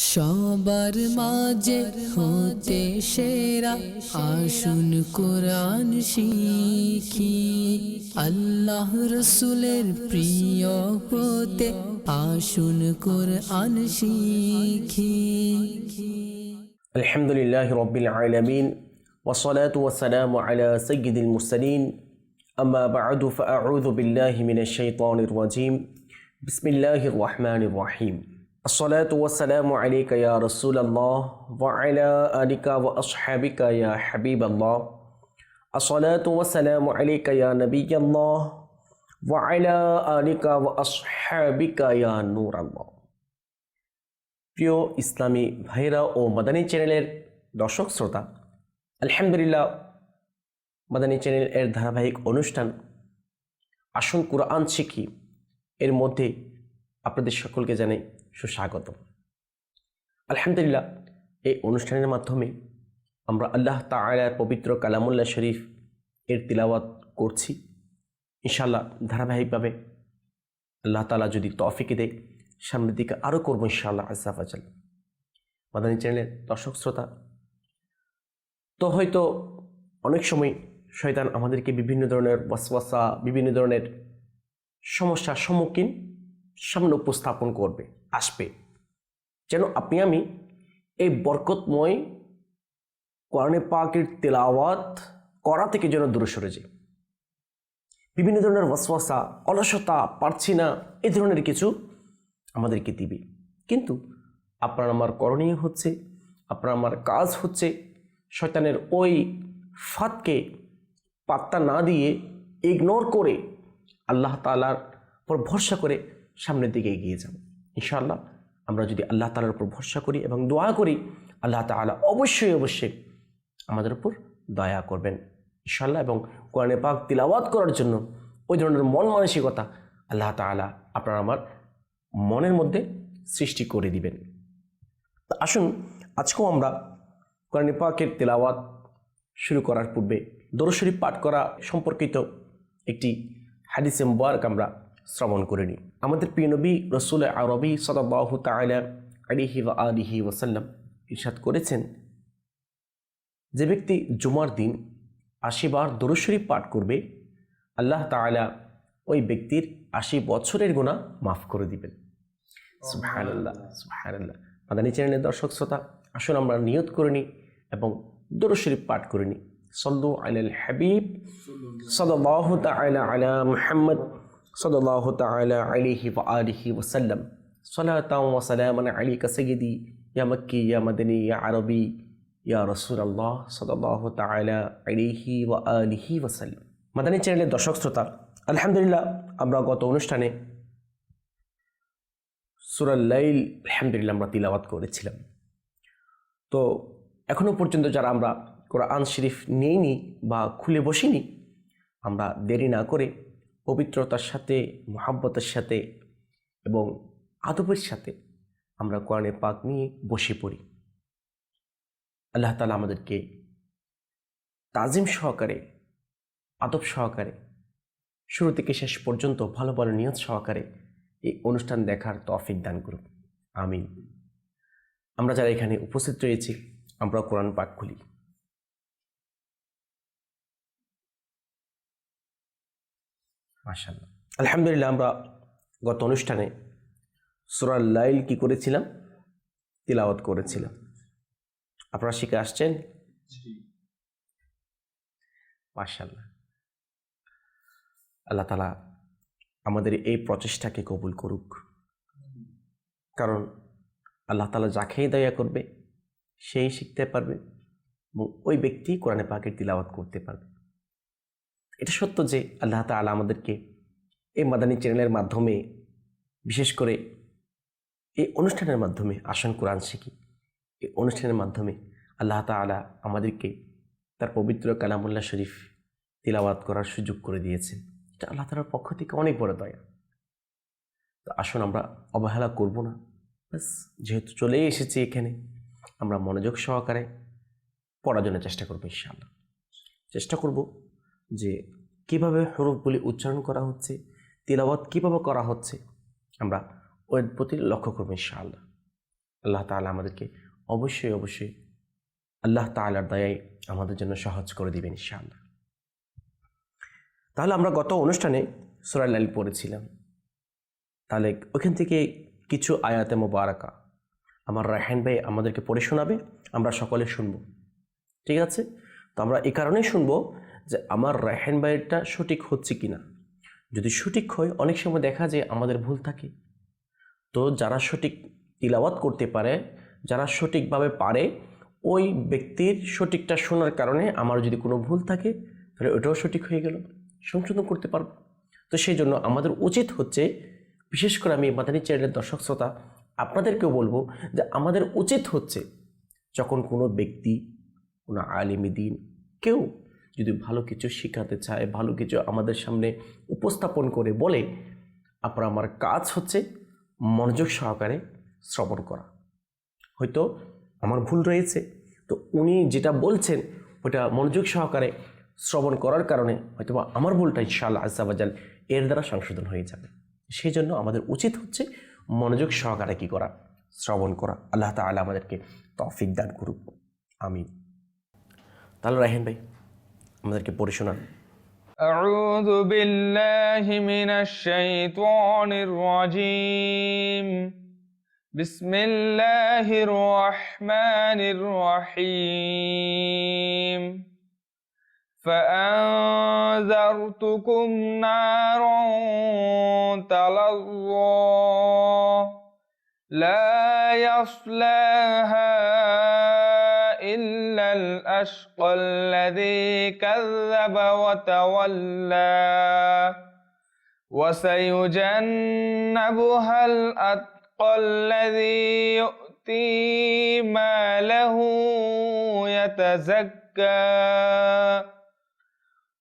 সবার মাঝে হতে সেরা আসুন কোরআন শিখি আল্লাহ রসুলের প্রিয় হতে আসুন কোরআন শিখি الحمد لله رب العالمين والصلاة والسلام على سيد المرسلين أما بعد فأعوذ بالله من الشيطان الرجيم بسم الله الرحمن الرحيم الصلاة والسلام عليك يا رسول الله وعلى آلك وأصحابك يا حبيب الله الصلاة والسلام عليك يا نبي الله وعلى آلك وأصحابك يا نور الله প্রিয় ইসলামী ভাইরা ও মাদানী চ্যানেলের দর্শক শ্রোতা আলহামদুলিল্লাহ মাদানী চ্যানেল এর ধারাবাহিক অনুষ্ঠান আসুন কোরআন শিখি এর মধ্যে আপনাদের সকলকে জানাই সুস্বাগত আলহামদুলিল্লাহ, এই অনুষ্ঠানের মাধ্যমে আমরা আল্লাহ তাআলার পবিত্র কালামুল্লাহ শরীফ এর তিলাওয়াত করছি। ইনশাল্লাহ ধারাবাহিকভাবে আল্লাহ তালা যদি তফিকে দেয়, সামনের দিকে আরও করব ইনশাআল্লাহ আজাল মাদানী চ্যানেলের দর্শক শ্রোতা, তো হয়তো অনেক সময় শয়তান আমাদেরকে বিভিন্ন ধরনের ওয়াসওয়াসা, বিভিন্ন ধরনের সমস্যার সম্মুখীন সামনে উপস্থাপন করবে, আসবে। যেন আপনি, আমি এই বরকতময় কোরআনে পাকের তেলাওয়াত করা থেকে যেন দূরে সরে যাই। বিভিন্ন ধরনের ওয়াসওয়াসা, অলসতা, পারছি না এই ধরনের কিছু আমাদেরকে দিবে। কিন্তু আপনার আমার করণীয় হচ্ছে, আপনার আমার কাজ হচ্ছে শয়তানের ওই ফাতকে পাত্তা না দিয়ে ইগনোর করে আল্লাহ তালার ভরসা করে সামনের দিকে এগিয়ে যাব। ইনশাআল্লাহ আমরা যদি আল্লাহ তালার উপর ভরসা করি এবং দোয়া করি, আল্লাহ তালা অবশ্যই অবশ্যই আমাদের উপর দয়া করবেন। ইনশাআল্লাহ এবং কোরআনে পাক তিলাওয়াত করার জন্য ওই ধরনের মন মানসিকতা আল্লাহ তালা আপনার আমার মনের মধ্যে সৃষ্টি করে দিবেন। তো আসুন, আজকেও আমরা কোরআন পাকের তেলাওয়াত শুরু করার পূর্বে দরশরী পাঠ করা সম্পর্কিত একটি হাদিসে মুবারক আমরা শ্রবণ করে নিই। আমাদের প্রিয় নবী রসুল আরবি সদাবাহ তালা আলিহি ওয়া আলিহি ওসাল্লাম ইরশাদ করেছেন, যে ব্যক্তি জুমার দিন আশিবার দরশরী পাঠ করবে, আল্লাহ তাআলা ওই ব্যক্তির আশি বছরের গুণা মাফ করে দিবেন। সুবহানাল্লাহ। মাদানী চ্যানেলের দর্শক শ্রোতা, আসুন আমরা নিয়ত করে নিই এবং দরুদ শরীফ পাঠ করে নিই। সল্লু আলাল হাবিব সাল্লাল্লাহু তাআলা আলা মুহাম্মদ। আলাইহি ওয়া আলিহি ওয়া সাল্লাম সালাতাও ওয়া সালামান আলাইকা সাইয়্যিদি, ইয়া মাক্কি, ইয়া মাদানী, ইয়া আরবি, ইয়া রাসূলুল্লাহ সাল্লাল্লাহু তাআলা আলাইহি ওয়া আলিহি ওয়া সাল্লাম মাদানী চ্যানেলের দর্শক শ্রোতা, আলহামদুলিল্লাহ আমরা গত অনুষ্ঠানে সুরাল লাইল, আলহামদুলিল্লাহ আমরা তিলাওয়াত করেছিলাম। তো এখনও পর্যন্ত যারা আমরা কোরআন শরীফ নিইনি বা খুলে বসিনি, আমরা দেরি না করে পবিত্রতার সাথে, মহাব্বতের সাথে এবং আদবের সাথে আমরা কোরআনে পাক নিয়ে বসে পড়ি। আল্লাহ তালা আমাদেরকে তাজিম সহকারে, আদব সহকারে, শুরু থেকে শেষ পর্যন্ত ভালো ভালো নিয়ত সহকারে এই অনুষ্ঠান দেখার তফিক দান করুন। আমিন। আমরা যারা এখানে উপস্থিত রয়েছি আমরা কোরআন পাক খুলি। আলহামদুলিল্লাহ আমরা গত অনুষ্ঠানে সুরাল লাইল কি করেছিলাম? তিলাওয়াত করেছিলাম। আপনারা শিখে আসছেন? মাশাল্লাহ আল্লাহ তালা আমাদের এই প্রচেষ্টাকে কবুল করুক। কারণ আল্লাহ তালা যাকেই দয়া করবে সেই শিখতে পারবে এবং ওই ব্যক্তি কোরআনে পাকের তিলাওয়াত করতে পারবে। এটা সত্য যে আল্লাহ তালা আমাদেরকে এই মাদানী চ্যানেলের মাধ্যমে, বিশেষ করে এই অনুষ্ঠানের মাধ্যমে, আসন কোরআন শিখি, এই অনুষ্ঠানের মাধ্যমে আল্লাহ তালা আমাদেরকে তার পবিত্র কালামুল্লাহ শরীফ তিলাওয়াত করার সুযোগ করে দিয়েছেন। এটা আল্লাহ তালার পক্ষ থেকে অনেক বড় দয়া। তো আসুন আমরা অবহেলা করব না। ব্যাস, যেহেতু চলে এসেছি এখানে, আমরা মনোযোগ সহকারে পড়ার জন্য চেষ্টা করব ইনশাআল্লাহ। চেষ্টা করব যে কীভাবে হরফগুলি উচ্চারণ করা হচ্ছে, তিলাওয়াত কীভাবে করা হচ্ছে, আমরা ওর প্রতি লক্ষ্য করব ইনশাআল্লাহ। আল্লাহ তাআলা আমাদেরকে অবশ্যই অবশ্যই আল্লাহ তাআলার দয়ায় আমাদের জন্য সহজ করে দিবেন ইনশাআল্লাহ। তাহলে আমরা গত অনুষ্ঠানে সুরা লাইল পড়েছিলাম। তাহলে ওখান থেকে কিছু আয়াতে মোবারকা আমার রায়হান ভাই আমাদেরকে পড়ে শোনাবে, আমরা সকলে শুনব। ঠিক আছে? তো আমরা এই কারণেই শুনব যে আমার রায়হান ভাইয়েরটা সঠিক হচ্ছে কি না যদি সঠিক হয়, অনেক সময় দেখা যায় আমাদের ভুল থাকে। তো যারা সঠিক তিলাওয়াত করতে পারে, যারা সঠিকভাবে পারে, ওই ব্যক্তির সঠিকটা শোনার কারণে আমার যদি কোনো ভুল থাকে, তাহলে ওটাও সঠিক হয়ে গেল, সংশোধন করতে পারব। তো সেই জন্য আমাদের উচিত হচ্ছে, বিশেষ করে আমি মাদানী চ্যানেলের দর্শক শ্রোতা, আপনাদেরকেও বলব যে আমাদের উচিত হচ্ছে যখন কোনো ব্যক্তি, কোনো আলিমী দিন, কেউ যদি ভালো কিছু শেখাতে চায়, ভালো কিছু আমাদের সামনে উপস্থাপন করে বলে আপনার আমার কাজ হচ্ছে মনোযোগ সহকারে শ্রবণ করা। হয়তো আমার ভুল রয়েছে, তো উনি যেটা বলছেন, ওটা মনোযোগ সহকারে শ্রবণ করার কারণে হয়তো বা আমার ভুলটা ইনশাআল্লাহ আজাবাজাল এর দ্বারা সংশোধন হয়ে যাবে। সেই জন্য আমাদের উচিত হচ্ছে মনোযোগ সহকারে কি করা? শ্রবণ করা। আল্লাহ তাআলা আমাদেরকে তৌফিক দান করুক। আমিন। তাহলে রাহেন ভাই আমাদেরকে পড়ে শোনান أعوذ بالله من الشيطان الرجيم بسم الله الرحمن الرحيم فأنذرتكم نارا تلظى لا يصلاها إلا الأشقى الذي كذب وتولى. وسيجنبها الأتقى الذي يؤتي ماله يتزكى.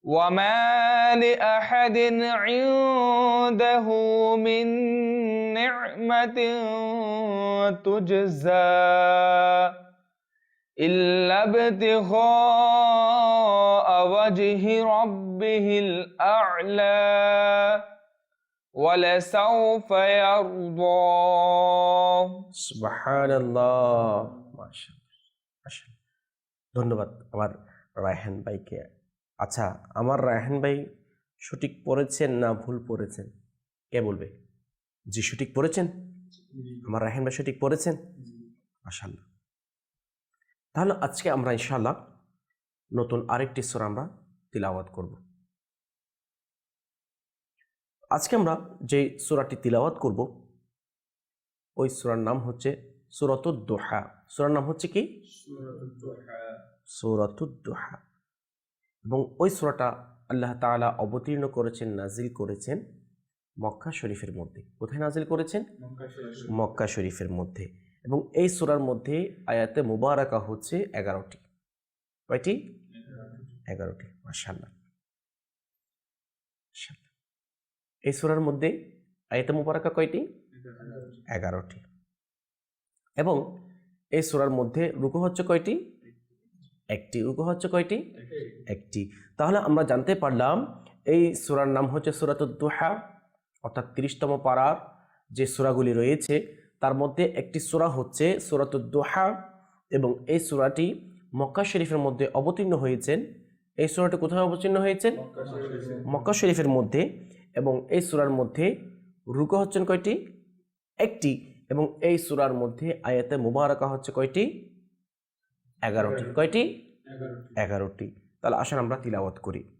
وما لأحد عنده من نعمة تجزى. إلا ابتغاء وجه ربه الأعلى ولسوف يرضى সুবহানাল্লাহ মাশাআল্লাহ মাশাআল্লাহ ধন্যবাদ আমার রায়হান ভাইকে আচ্ছা আমার রায়হান ভাই সঠিক পড়েছেন না ভুল পড়েছেন কে বলবে জি সঠিক পড়েছেন আমার রায়হান ভাই সঠিক পড়েছেন মাশাআল্লাহ তাহলে আজকে আমরা ইনশাআল্লাহ নতুন আরেকটি সুরা আমরা তিলাওয়াত করব। আজকে আমরা যে সুরাটি তিলাওয়াত করব ওই সুরার নাম হচ্ছে সুরতুদ্দোহা সুরার নাম হচ্ছে কি? সুরতুদ্দোহা এবং ওই সুরাটা আল্লাহ তাআলা অবতীর্ণ করেছেন নাজিল করেছেন মক্কা শরীফের মধ্যে। কোথায় নাজিল করেছেন? মক্কা শরীফের মধ্যে। এবং এই সুরার মধ্যে আয়াতে মুবারাকা হচ্ছে এগারোটি। কয়টি? এগারোটি, মাশাআল্লাহ। এই সুরার মধ্যে আয়াতে মুবারাকা কয়টি? এগারোটি। এবং এই সুরার মধ্যে রুকু হচ্ছে কয়টি? একটি। রুকু হচ্ছে কয়টি? একটি। তাহলে আমরা জানতে পারলাম এই সুরার নাম হচ্ছে সুরাতুদ্দোহা, অর্থাৎ তিরিশতম পাড়ার যে সুরাগুলি রয়েছে তার মধ্যে একটি সুরা হচ্ছে সুরাতুদ্দোহা এবং এই সুরাটি মক্কা শরীফের মধ্যে অবতীর্ণ হয়েছেন। এই সুরাটি কোথায় অবতীর্ণ হয়েছেন? মক্কা শরীফের মধ্যে। এবং এই সুরার মধ্যে রুকু হচ্ছেন কয়টি? একটি এবং এই সুরার মধ্যে আয়াতে মুবারকা হচ্ছে কয়টি? এগারোটি। কয়টি? এগারোটি। তাহলে আসেন আমরা তিলাওয়াত করি।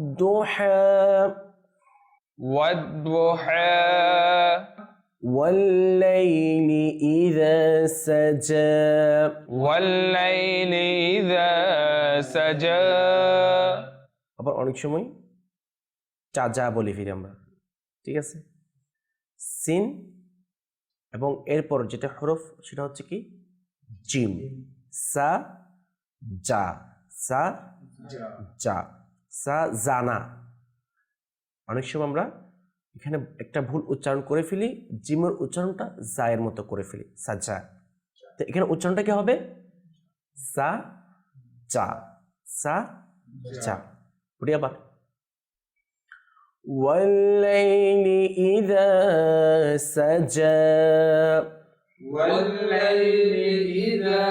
والضحى والضحى والليل إذا سجى والليل إذا سجى আবার অনেক সময় চাজা বলি ফিরে আমরা ঠিক আছে সিন এবং এরপর যেটা হরফ সেটা হচ্ছে কি জিম সা যা সা যা সা জানা অনেক সময় আমরা এখানে একটা ভুল উচ্চারণ করে ফেলি জিমের উচ্চারণটা জায়ের মতো করে ফেলি সাজা তো এখানে উচ্চারণটা কি হবে সা চা সা চা উঠি আবার والليل إذا سجى والليل إذا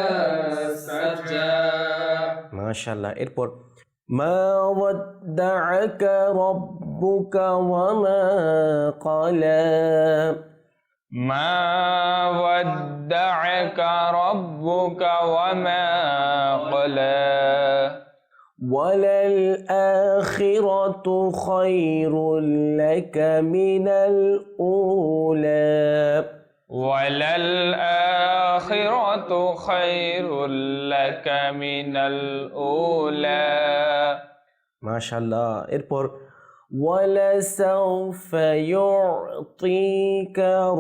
سجى মাশাল্লাহ এরপর ما ودعك ربك وما قلى. ما ودعك ربك وما قلى. وللآخرة خير لك من الأولى. وللآخرة خير لك من الأولى মাশাল্লাহ এরপর ولسوف يعطيك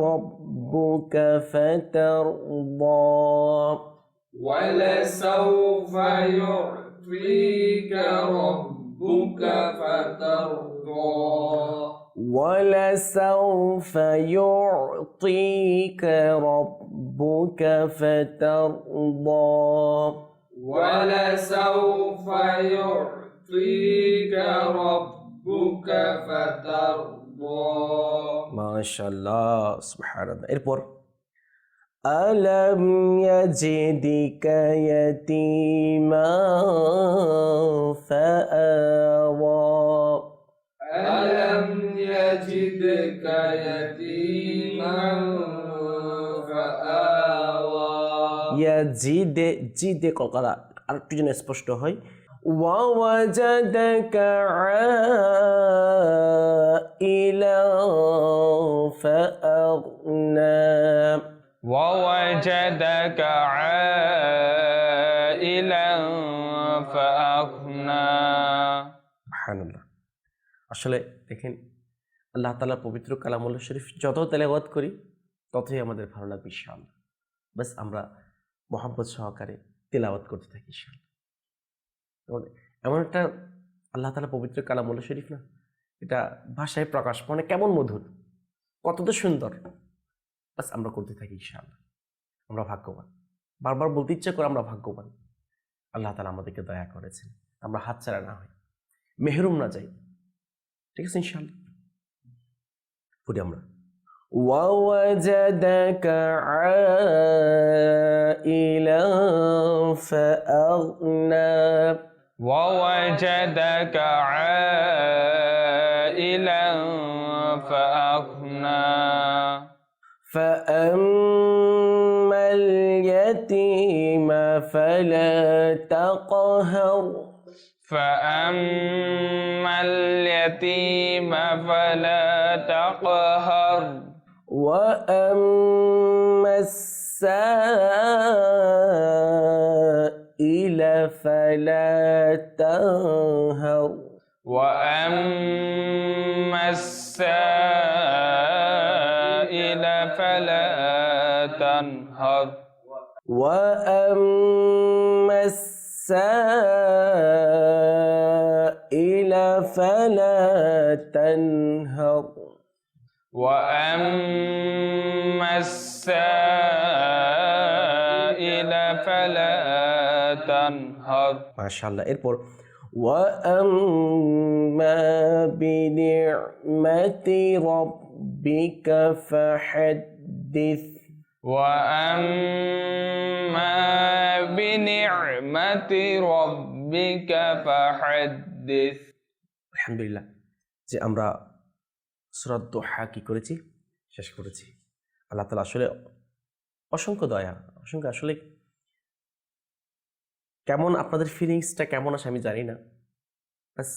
ربك فترضى ولسوف يعطيك ربك فترضى ولسوف يعطيك ربك فترضى ولسوف يعطيك ربك فترضى মাশাল্লাহ সুবহানাল্লাহ এরপর ألم يجدك يتيما فآوى ألم يجدك يتيما فآوى ইয়াজিদে জিদে কলকাতা আর একটু যেন স্পষ্ট হয় ووجدك عائلا فأغنى ووجدك عائلا فأغنى সুবহানাল্লাহ আসলে দেখেন আল্লাহ তালা পবিত্র কালামুল্লাহ শরীফ যত তেলাওয়াত করি, ততই আমাদের ভালো লাগবে ইনশাআল্লাহ। বাস আমরা মোহাম্মদ সহকারে তেলাওয়াত করতে থাকি ইনশাআল্লাহ। এমন একটা আল্লাহ তালা পবিত্র কালামুল্লাহ শরীফ না, এটা ভাষায় প্রকাশ মানে কেমন মধুর কত তো সুন্দর। বাস আমরা করতে থাকি ইনশাআল্লাহ। আমরা ভাগ্যবান। বারবার বলতে ইচ্ছে করে আমরা ভাগ্যবান। আল্লাহ তালা আমাদেরকে দয়া করেছেন। আমরা হাতছাড়া না হই। মেহরুম না যাই। ঠিক আছে ইনশাআল্লাহ? পড়ি আমরা ووجدك عائلا فأغنى ووجدك عائلا فأغنى فأما اليتيم فلا تقهر فأما اليتيم فلا تقهر وأما السائل فلا تنهر وأما السائل فلا تنهر وأما السائل تنهر وأما السائل فلا تنهر মাশাআল্লাহ এরপর وأما بنعمة ربك فحدث وأما بنعمة ربك فحدث আলহামদুলিল্লাহ যে আমরা শ্রদ্ধ দোহা কি করেছি? শেষ করেছি। আল্লাহ তালা আসলে অসংখ্য দয়া, অসংখ্য আসলে কেমন আপনাদের ফিলিংসটা কেমন আসে আমি জানি না। ব্যাস,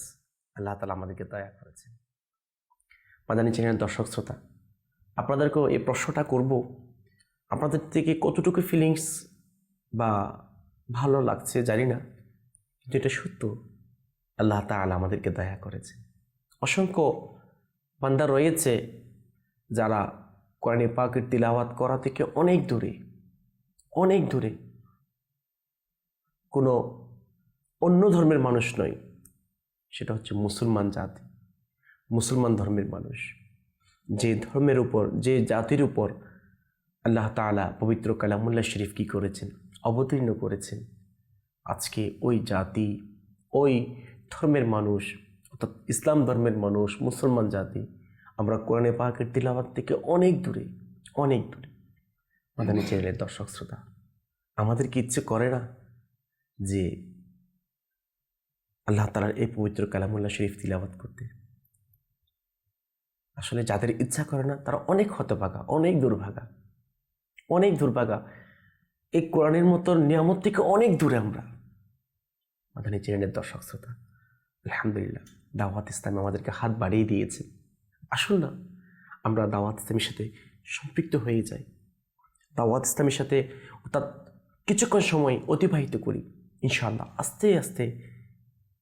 আল্লাহ তালা আমাদেরকে দয়া করেছে মাদানী চ্যানেলের দর্শক শ্রোতা, আপনাদেরকেও এই প্রশ্নটা করব, আপনাদের থেকে কতটুকু ফিলিংস বা ভালো লাগছে জানি না, কিন্তু এটা সত্য, আল্লাহ তাআলা আমাদেরকে দয়া করেছে অসংখ্য বান্দা রয়েছে যারা কোরআনে পাকের তিলাওয়াত করা থেকে অনেক দূরে অনেক দূরে। কোনো অন্য ধর্মের মানুষ নয়, সেটা হচ্ছে মুসলমান জাতি, মুসলমান ধর্মের মানুষ। যে ধর্মের উপর, যে জাতির উপর আল্লাহ তাআলা পবিত্র কালামুল্লাহ শরীফ কী করেছেন? অবতীর্ণ করেছেন। আজকে ওই জাতি, ওই ধর্মের মানুষ অর্থাৎ ইসলাম ধর্মের মানুষ, মুসলমান জাতি, আমরা কোরআনে পাকের তিলাবাত থেকে অনেক দূরে অনেক দূরে। মাদানী চ্যানেলের দর্শক শ্রোতা, আমাদের কি ইচ্ছে করে না যে আল্লাহ তালার এই পবিত্র কালামুল্লাহ শরীফ তিলাবাত করতে? আসলে যাদের ইচ্ছা করে না, তারা অনেক হতভাগা, অনেক দুর্ভাগা অনেক দুর্ভাগা। এই কোরআনের মতো নিয়ামত থেকে অনেক দূরে আমরা। মাদানী চ্যানেলের দর্শক শ্রোতা, আলহামদুলিল্লাহ। দাওয়াত ইসলাম আমাদেরকে হাত বাড়িয়ে দিয়েছে। আসুন না, আমরা দাওয়াত ইসলামের সাথে সম্পৃক্ত হয়ে যাই। দাওয়াত ইসলামের সাথে অর্থাৎ কিছুক্ষণ সময় অতিবাহিত করি, ইনশাআল্লাহ। আস্তে আস্তে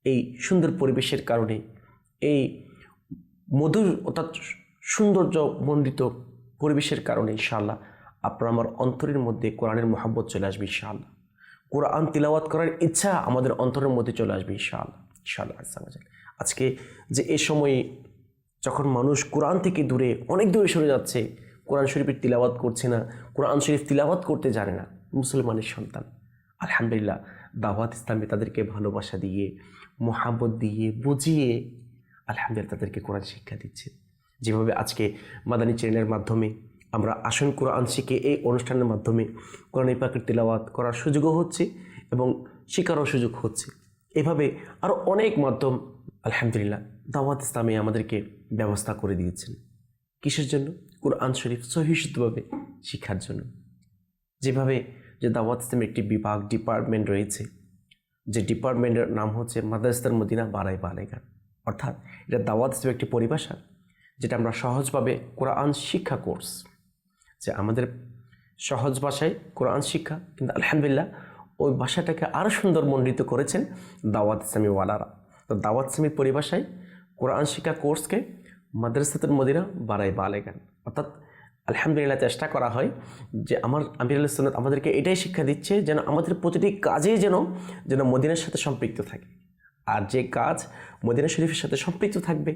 এই সুন্দর পরিবেশের কারণে, এই মধুর অর্থাৎ সৌন্দর্য মণ্ডিত পরিবেশের কারণে ইনশাআল্লাহ আপনার আমার অন্তরের মধ্যে কোরআনের মহাব্বত চলে আসবে ইনশাআল্লাহ। কোরআন তিলাওয়াত করার ইচ্ছা আমাদের অন্তরের মধ্যে চলে আসবে ইনশাআল্লাহ। ইনশাআল্লাহ। আজকে যে এ সময়ে যখন মানুষ কোরআন থেকে দূরে, অনেক দূরে সরে যাচ্ছে, কোরআন শরীফের তিলাওয়াত করছে না, কোরআন শরীফ তিলাওয়াত করতে জানে না মুসলমানের সন্তান। আলহামদুলিল্লাহ, দাওয়াত ইসলামে তাদেরকে ভালোবাসা দিয়ে, মোহাব্বত দিয়ে, বুঝিয়ে আলহামদুলিল্লাহ তাদেরকে কোরআন শিক্ষা দিচ্ছে। যেভাবে আজকে মাদানী চ্যানেলের মাধ্যমে আমরা আসন কোরআন শিখে এই অনুষ্ঠানের মাধ্যমে কোরআন পাকের তিলাওয়াত করার সুযোগও হচ্ছে এবং শেখারও সুযোগ হচ্ছে। এভাবে আরও অনেক মাধ্যম আলহামদুলিল্লাহ, দাওয়াত ইসলামে আমাদেরকে ব্যবস্থা করে দিয়েছেন। কিসের জন্য? কোরআন শরীফ সহিষ্ণুভাবে শিক্ষার জন্য। যেভাবে যে দাওয়াত ইসলামের একটি বিভাগ, ডিপার্টমেন্ট রয়েছে, যে ডিপার্টমেন্টের নাম হচ্ছে মাদ্রাস্তার মদিনা বারাই বালেগান অর্থাৎ এটা দাওয়াত ইসলামের একটি পরিভাষা, যেটা আমরা সহজভাবে কোরআন শিক্ষা কোর্স, যে আমাদের সহজ ভাষায় কোরআন শিক্ষা, কিন্তু আলহামদুলিল্লাহ ওই ভাষাটাকে আরও সুন্দর মণ্ডিত করেছেন দাওয়াত ইসলামী ওয়ালারা। তো দাওয়াত ইসলামীর পরিভাষায় কোরআন শিক্ষা কোর্সকে মাদ্রাসাতুল মদিনা বারাই বালেগান অর্থাৎ আলহামদুলিল্লাহ চেষ্টা করা হয় যে আমার আমির আল সুন্নত আমাদেরকে এটাই শিক্ষা দিচ্ছে যেন আমাদের প্রতিটি কাজেই যেন যেন মদিনার সাথে সম্পৃক্ত থাকে। আর যে কাজ মদিনা শরীফের সাথে সম্পৃক্ত থাকবে,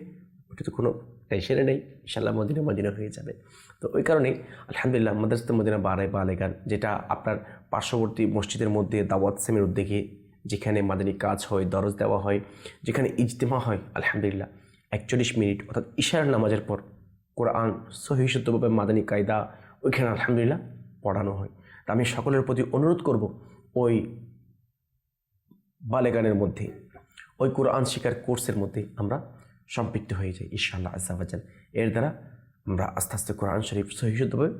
ওটা তো কোনো টেনশনে নেই। ইনশাল্লাহ মদিনা মদিনা হয়ে যাবে। তো ওই কারণে আলহামদুলিল্লাহ মাদ্রাসাতুল মদিনা বারাই বালেগান যেটা আপনার পার্শ্ববর্তী মসজিদের মধ্যে দাওয়াত সেমের উদ্যোগে যেখানে মাদানী কাজ হয়, দরজ দেওয়া হয়, যেখানে ইজতেমা হয়, আলহামদুলিল্লাহ। একচল্লিশ মিনিট, অর্থাৎ ইশার নামাজের পর কোরআন সহিষ্ণুভাবে মাদানী কায়দা ওইখানে আলহামদুলিল্লাহ পড়ানো হয়। তা আমি সকলের প্রতি অনুরোধ করব, ওই বালেগানের মধ্যে, ওই কোরআন শিকার কোর্সের মধ্যে আমরা সম্পৃক্ত হয়ে যাই, ইনশাআল্লাহ আজাবাজাল এর দ্বারা আমরা আস্তে আস্তে কোরআন শরীফ সহিষ্ণুভাবে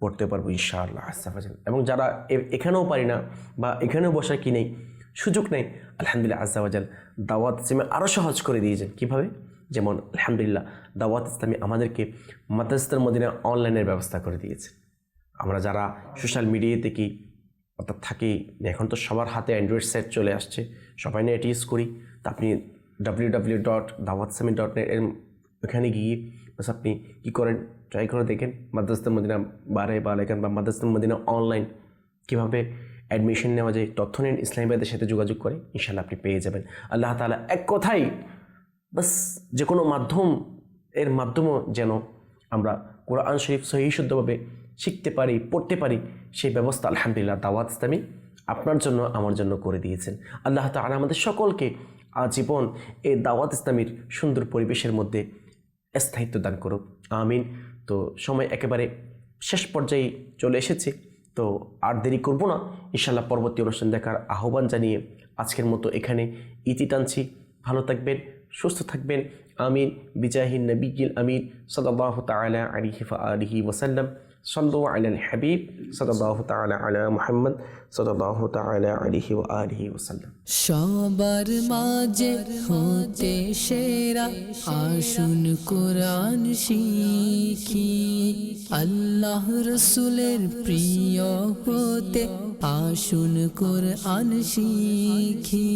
পড়তে পারব, ইনশাআল্লাহ আজাবাজাল এবং যারা এখানেও পারি না বা এখানেও বসা কি নেই সুযোগ নেই। আলহামদুলিল্লাহ আজাবাজাল দাওয়াত ইসলামে আরও সহজ করে দিয়েছেন। কীভাবে? যেমন, আলহামদুলিল্লাহ, দাওয়াত ইসলামী আমাদেরকে মাদ্রাসার মদিনা অনলাইনের ব্যবস্থা করে দিয়েছে। আমরা যারা সোশ্যাল মিডিয়াতে কি অর্থাৎ থাকি, এখন তো সবার হাতে অ্যান্ড্রয়েড সেট চলে আসছে, সবাই নেট ইউজ করি। তা আপনি ডাব্লিউ ডাব্লিউ ডট দাওয়াত সামি ডট নেট ওখানে গিয়ে, বাস আপনি কী করেন? ট্রাই করে দেখেন, মাদ্রাসার মদিনা বারে বা লেখেন বা মাদ্রাসার মদিনা অনলাইন কীভাবে অ্যাডমিশন নেওয়া যায় তথ্য নেন ইসলামীবাদের সাথে যোগাযোগ করে ইনশাল্লাহ আপনি পেয়ে যাবেন। আল্লাহ তাআলা এক কথাই বাস যে কোনো মাধ্যম, এর মাধ্যমেও যেন আমরা কোরআন শরীফ সহি শুদ্ধভাবে শিখতে পারি, পড়তে পারি, সেই ব্যবস্থা আলহামদুলিল্লাহ দাওয়াত ইসলামী আপনার জন্য, আমার জন্য করে দিয়েছেন। আল্লাহ তাআলা আমাদের সকলকে আজীবন এই দাওয়াত ইসলামীর সুন্দর পরিবেশের মধ্যে স্থায়িত্ব দান করুক। আমিন। তো সময় একেবারে শেষ পর্যায়ে চলে এসেছে। তো আর দেরি করব না। ইনশাল্লাহ পরবর্তী অনুষ্ঠান দেখার আহ্বান জানিয়ে আজকের মতো এখানে ইতি টানছি। ভালো থাকবেন, সুস্থ থাকবেন। আমির বিজাহিন নবীল আমির সাল্লাহ তালা আলিহিফা আলিহি ওসাল্লাম সাল্লু আলাল হাবিব সাল্লাহ তালা আলা মুহাম্মদ সাল্লাহ তালা আলিহি ও আলিহি ওসাল্লাম সবার মাঝে হতে সেরা আসুন কোরআন শিখি। আল্লাহ রসুলের প্রিয় হতে আসুন কোরআন শিখি।